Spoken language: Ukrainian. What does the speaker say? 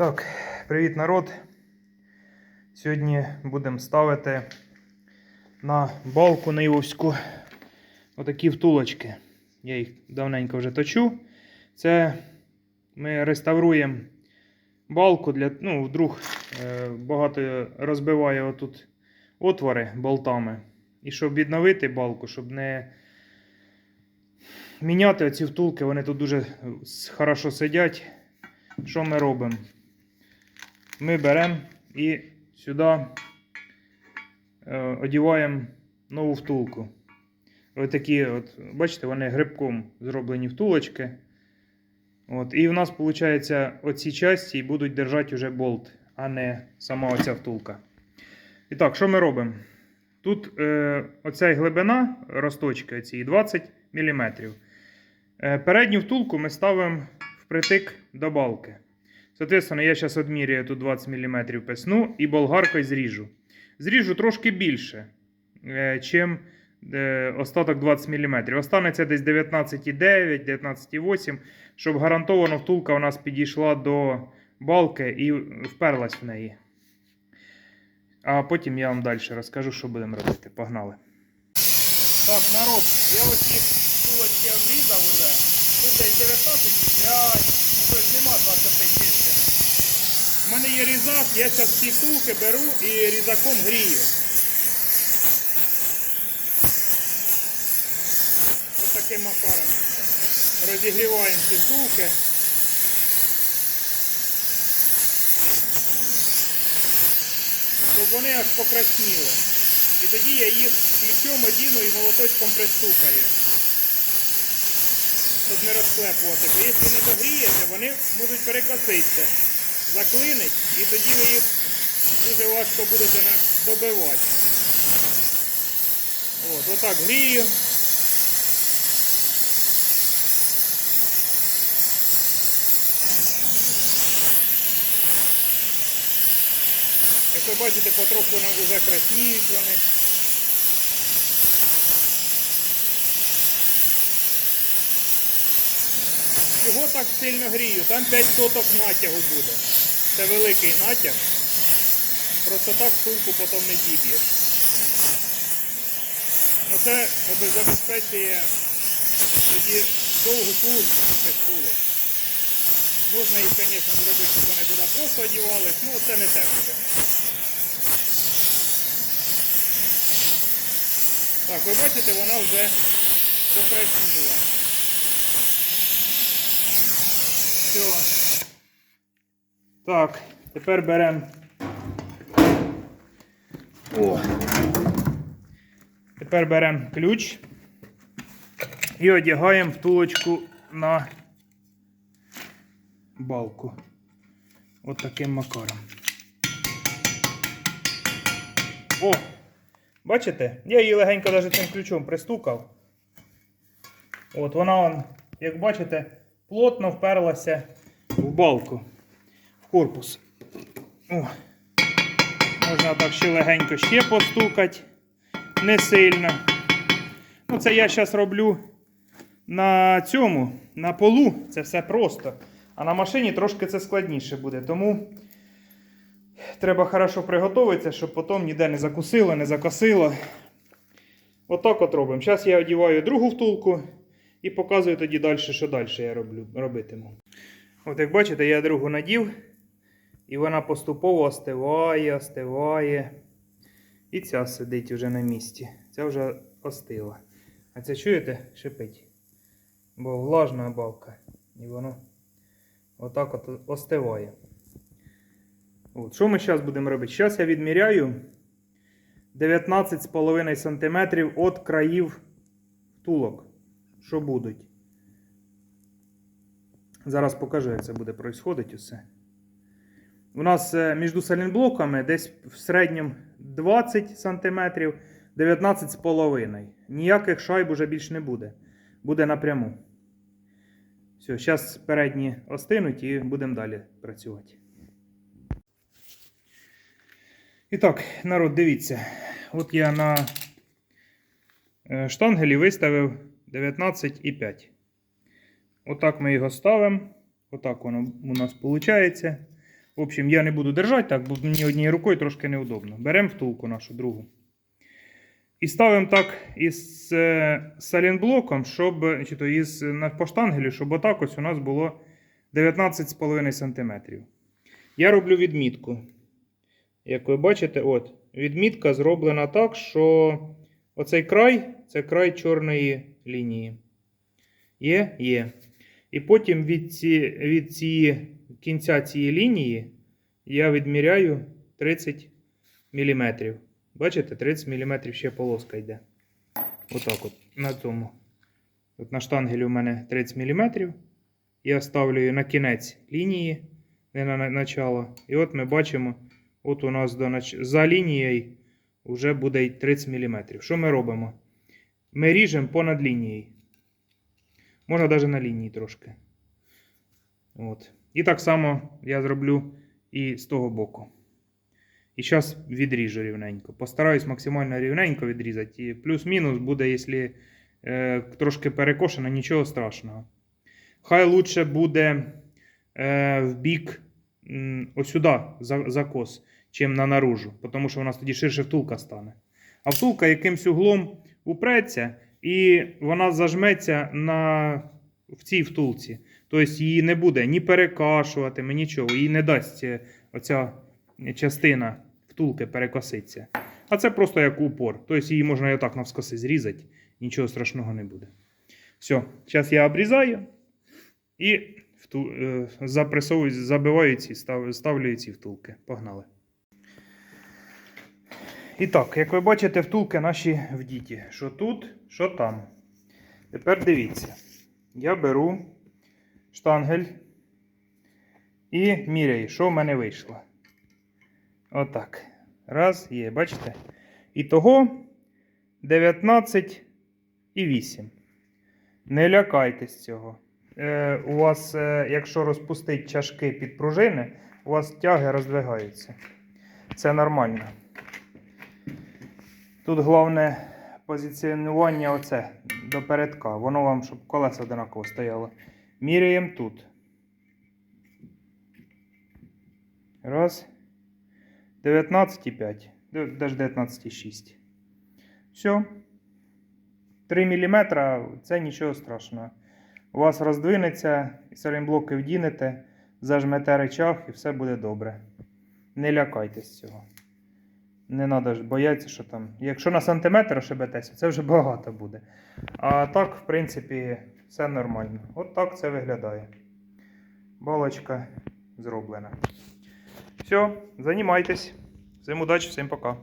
Так, привіт народ. Сьогодні будемо ставити на балку Нивовську отакі втулочки. Я їх давненько вже точу. Це ми реставруємо балку для, ну, вдруг е, багато розбиває отут отвори болтами. І щоб відновити балку, щоб не міняти оці втулки, вони тут дуже хорошо сидять. Що ми робимо? Ми беремо і сюди е, одіваємо нову втулку. Ось такі, от, бачите, вони грибком зроблені втулочки. От, і в нас, виходить, оці часті будуть держати вже болт, а не сама оця втулка. І так, що ми робимо? Тут е, оця глибина росточки оці 20 мм. Е, передню втулку ми ставимо впритик до балки. Соответственно, я зараз відміряю тут 20 мм песну і болгаркою зріжу. Зріжу трошки більше, е, чим е, остаток 20 мм. Останеться десь 19,9, 19,8, щоб гарантовано втулка у нас підійшла до балки і вперлась в неї. А потім я вам далі розкажу, що будемо робити. Погнали. Так, народ, я ось їх втулочки обрізав уже. Тут десь 19,5, ну тобто нема 20 чистими. У мене є різак, я зараз ці втулки беру і різаком грію. Ось таким макаром. Розігріваємо ці втулки. Щоб вони аж покрасніли. І тоді я їх ключом одіну і молоточком пристукаю. Щоб не розклепувати. Бо якщо не догрієте, вони можуть перекоситися, заклинить, і тоді ви їх дуже важко будете добивати. От, отак грію. Як ви бачите, потроху вже красніють вони. Чого так сильно грію? Там 5 соток натягу буде. Це великий натяг. Просто так стулку потім не діб'єш. Ну це забезпечує тоді довгу службу цих стулок. Можна їх, звісно, зробити, щоб вони туди просто одівались, ну це не те буде. Так, ви бачите, вона вже покрасніла. Все. Так, тепер беремо. О. Тепер беремо ключ і одягаємо втулочку на балку. От таким макаром. О! Бачите? Я її легенько навіть цим ключом пристукав. От вона, он, як бачите, плотно вперлася в балку, в корпус. О. Можна так ще легенько ще постукати. Не сильно. Ну, це я зараз роблю на цьому, на полу. Це все просто. А на машині трошки це складніше буде. Тому треба хорошо приготуватися, щоб потім ніде не закусило, не закосило. Отак от робимо. Зараз я одіваю другу втулку і показую тоді далі, що далі я роблю, робитиму. От як бачите, я другу надів, і вона поступово остиває, остиває. І ця сидить вже на місці. Ця вже остила. А це чуєте? Шипить. Бо влажна балка. І воно отак от остиває. От. Що ми зараз будемо робити? Зараз я відміряю 19,5 см від країв втулок. Що будуть. Зараз покажу, як це буде происходити усе. У нас е, між салінблоками десь в середньому 20 см, 19,5 Ніяких шайб уже більш не буде. Буде напряму. Все, зараз передні остинуть і будемо далі працювати. І так, народ, дивіться. От я на е, штангелі виставив 19,5. Отак ми його ставимо. Отак воно у нас виходить. В общем, я не буду держати так, бо мені однією рукою трошки неудобно. Беремо втулку нашу другу. І ставимо так із е, салінблоком, щоб, чи то із по щоб отак ось у нас було 19,5 см. Я роблю відмітку. Як ви бачите, от, відмітка зроблена так, що оцей край це край чорної лінії. Є? Є. І потім від, ці, від цієї кінця цієї лінії я відміряю 30 мм. Бачите, 30 мм ще полоска йде. Отак от, на цьому. От на штангелі у мене 30 мм. Я ставлю на кінець лінії, не на на- начало. І от ми бачимо, от у нас до за лінією вже буде й 30 мм. Що ми робимо? Ми ріжемо понад лінією. Можна навіть на лінії трошки. От. І так само я зроблю і з того боку. І зараз відріжу рівненько. Постараюсь максимально рівненько відрізати. Плюс-мінус буде, якщо е, трошки перекошено, нічого страшного. Хай лучше буде е, в бік ось сюди за, закос, чим на наружу, тому що у нас тоді ширше втулка стане. А втулка якимсь углом упреться, і вона зажметься на, в цій втулці. Тобто її не буде ні перекашувати, нічого, їй не дасть е, оця частина втулки перекоситься. А це просто як упор. Тобто її можна і отак навскоси зрізати, нічого страшного не буде. Все, зараз я обрізаю і е, запресовую, забиваю ці, став, ставлю ці втулки. Погнали. І так, як ви бачите, втулки наші в діті. Що тут, що там. Тепер дивіться. Я беру штангель і міряю, що в мене вийшло. Отак. Раз, є, бачите? І того 19 і 8. Не лякайтесь цього. Е, у вас, е, якщо розпустити чашки під пружини, у вас тяги роздвигаються. Це нормально. Тут головне позиціонування оце до передка. Воно вам, щоб колеса одинаково стояло. Міряємо тут. Раз. 19,5. Даже 19,6. Все. 3 мм це нічого страшного. У вас роздвинеться, і салінблоки вдінете, зажмете речах і все буде добре. Не лякайтесь цього. Не треба боятися, що там. Якщо на сантиметр ошибетеся, це вже багато буде. А так, в принципі, все нормально. От так це виглядає. Балочка зроблена. Все, займайтесь. Всім удачі, всім пока.